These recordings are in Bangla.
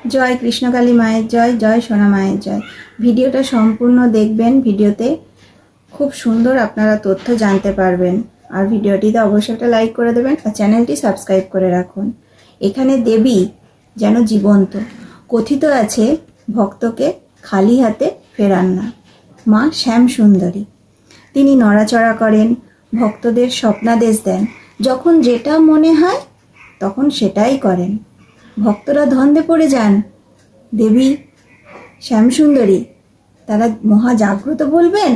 জয় কৃষ্ণকালী মায়ের জয় জয় সোনা মায়ের জয়। ভিডিওটা সম্পূর্ণ দেখবেন, ভিডিওতে খুব সুন্দর আপনারা তথ্য জানতে পারবেন। আর ভিডিওটিতে অবশ্যই একটা লাইক করে দেবেন আর চ্যানেলটি সাবস্ক্রাইব করে রাখুন। এখানে দেবী যেন জীবন্ত, কথিত আছে ভক্তকে খালি হাতে ফেরান না। মা শ্যাম সুন্দরী তিনি নড়াচড়া করেন, ভক্তদের স্বপ্নাদেশ দেন। যখন যেটা মনে হয়, তখন সেটাই করেন। ভক্তরা ধন্দে পড়ে যান। দেবী, শ্যামসুন্দরী, তারা মহা জাগ্রত বলবেন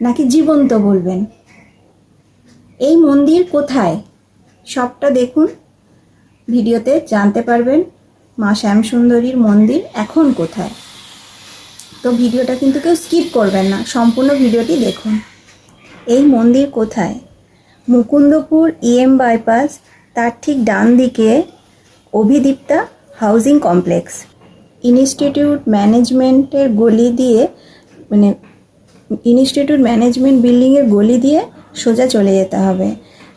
নাকি জীবন্ত বলবেন? এই মন্দির কোথায়? সবটা দেখুন। ভিডিওতে জানতে পারবেন মা শ্যামসুন্দরীর মন্দির এখন কোথায়। তো ভিডিওটা কিন্তু কেউ স্কিপ করবেন না, সম্পূর্ণ ভিডিওটি দেখুন। এই মন্দির কোথায়? মুকুন্দপুর ইএম বাইপাস তার ঠিক ডান দিকে অভিদীপ্তা হাউজিং কমপ্লেক্স। ইনস্টিটিউট ম্যানেজমেন্টের গলি দিয়ে মানে ইনস্টিটিউট ম্যানেজমেন্ট বিল্ডিংয়ের গলি দিয়ে সোজা চলে যেতে হবে।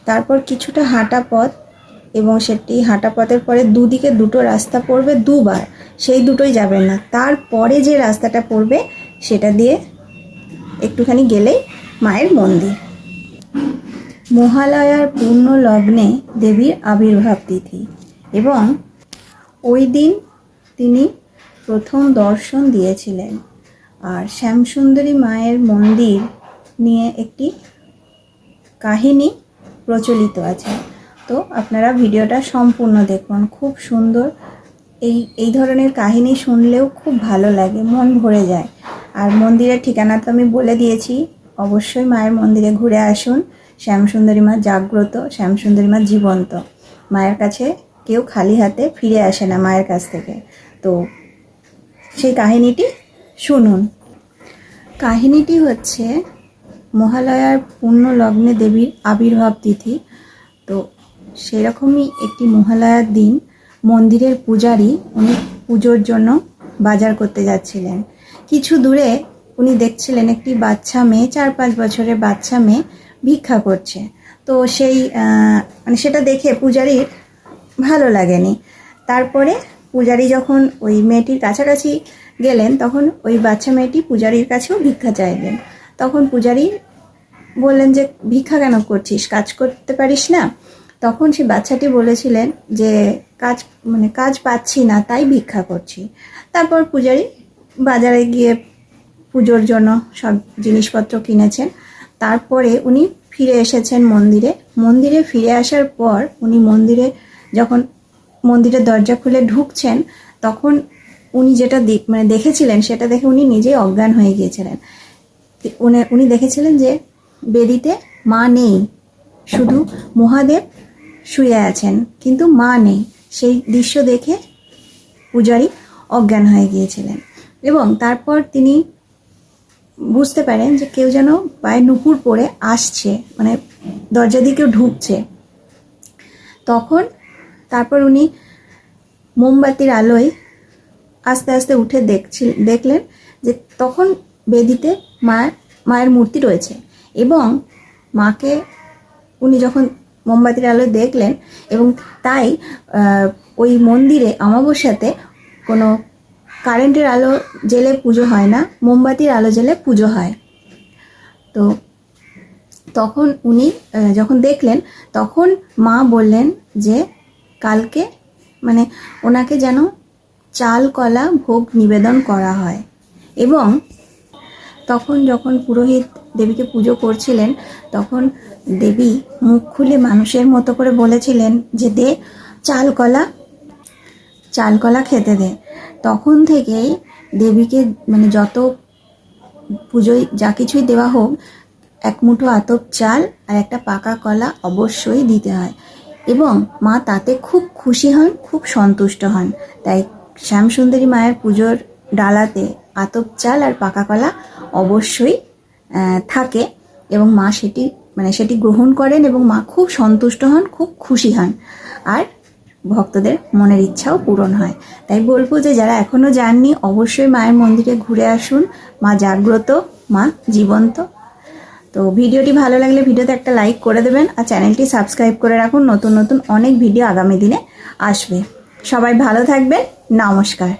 তারপর কিছুটা হাঁটা পথ এবং সেটি হাঁটা পথের পরে দুদিকে দুটো রাস্তা পড়বে দুবার। সেই দুটোই যাবেন না। তারপরে যে রাস্তাটা পড়বে সেটা দিয়ে একটুখানি গেলেই মায়ের মন্দির। মহালয়ার পূর্ণ লগ্নে দেবীর আবির্ভাব তিথি। এবং ওই দিন তিনি প্রথম দর্শন দিয়েছিলেন। আর শ্যামসুন্দরী মায়ের মন্দির নিয়ে একটি কাহিনী প্রচলিত আছে। তো আপনারা ভিডিওটা সম্পূর্ণ দেখুন। খুব সুন্দর এই এই ধরনের কাহিনী শুনলেও খুব ভালো লাগে, মন ভরে যায়। আর মন্দিরের ঠিকানা তো আমি বলে দিয়েছি, অবশ্যই মায়ের মন্দিরে ঘুরে আসুন। শ্যামসুন্দরী মা জাগ্রত, শ্যামসুন্দরী মা জীবন্ত। মায়ের কাছে কেউ খালি হাতে ফিরে আসে না মায়ের কাছ থেকে। তো সেই কাহিনীটি শুনুন। কাহিনীটি হচ্ছে মহালয়ার পূর্ণ লগ্নে দেবীর আবির্ভাব তিথি। তো সেরকমই একটি মহালয়ার দিন মন্দিরের পূজারী উনি পুজোর জন্য বাজার করতে যাচ্ছিলেন। কিছু দূরে উনি দেখছিলেন একটি বাচ্চা মেয়ে, চার পাঁচ বছরের বাচ্চা মেয়ে ভিক্ষা করছে। তো সেই মানে সেটা দেখে পূজারীর ভালো লাগেনি। তারপরে পূজারী যখন ওই মেয়েটির কাছাকাছি গেলেন, তখন ওই বাচ্চা মেয়েটি পূজারীর কাছেও ভিক্ষা চাইলেন। তখন পূজারী বললেন যে, ভিক্ষা কেন করছিস? কাজ করতে পারিস না? তখন সে বাচ্চাটি বলেছিলেন যে, কাজ মানে কাজ পাচ্ছি না, তাই ভিক্ষা করছি। তারপর পূজারী বাজারে গিয়ে পুজোর জন্য সব জিনিসপত্র কিনেছেন। তারপরে উনি ফিরে এসেছেন মন্দিরে। মন্দিরে ফিরে আসার পর উনি মন্দিরে যখন মন্দিরের দরজা খুলে ঢুকছেন, তখন উনি যেটা মানে দেখেছিলেন, সেটা দেখে উনি নিজেই অজ্ঞান হয়ে গিয়েছিলেন। উনি- উনি দেখেছিলেন যে বেদিতে মা নেই, শুধু মহাদেব শুয়ে আছেন, কিন্তু মা নেই। সেই দৃশ্য দেখে পূজারী অজ্ঞান হয়ে গিয়েছিলেন। এবং তারপর তিনি বুঝতে পারেন যে কেউ যেন পায়ে নুপুর পরে আসছে মানে দরজা দিয়ে কেউ ঢুকছে। তখন তারপর উনি মোমবাতির আলোয় আস্তে আস্তে উঠে দেখছিল, দেখলেন যে তখন বেদিতে মা মায়ের মূর্তি রয়েছে এবং মাকে উনি যখন মোমবাতির আলোয় দেখলেন এবং তাই ওই মন্দিরে অমাবস্যাতে কোনো কারেন্টের আলো জেলে পুজো হয় না, মোমবাতির আলো জেলে পুজো হয়। তো তখন উনি যখন দেখলেন, তখন মা বললেন যে কালকে মানে ওনাকে যেন চাল, কলা ভোগ নিবেদন করা হয়। এবং তখন যখন পুরোহিত দেবীকে পুজো করছিলেন, তখন দেবী মুখ খুলে মানুষের মতো করে বলেছিলেন যে, দে চাল, কলা চাল, কলা খেতে দে। তখন থেকেই দেবীকে মানে যত পুজোয় যা কিছুই দেওয়া হোক, এক মুঠো আতপ চাল আর একটা পাকা কলা অবশ্যই দিতে হয়। এবং মা তাতে খুব খুশি হন, খুব সন্তুষ্ট হন। তাই শ্যামসুন্দরী মায়ের পুজোর ডালাতে আতপ চাল আর পাকা কলা অবশ্যই থাকে এবং মা সেটি মানে সেটি গ্রহণ করেন এবং মা খুব সন্তুষ্ট হন, খুব খুশি হন। আর ভক্তদের মনের ইচ্ছাও পূরণ হয়। তাই বলব যে যারা এখনও যাননি, অবশ্যই মায়ের মন্দিরে ঘুরে আসুন। মা জাগ্রত, মা জীবন্ত। তো ভিডিওটি ভালো লাগলে ভিডিওতে একটা লাইক করে দেবেন আর চ্যানেলটি সাবস্ক্রাইব করে রাখুন। নতুন নতুন অনেক ভিডিও আগামী দিনে আসবে। সবাই ভালো থাকবেন। নমস্কার।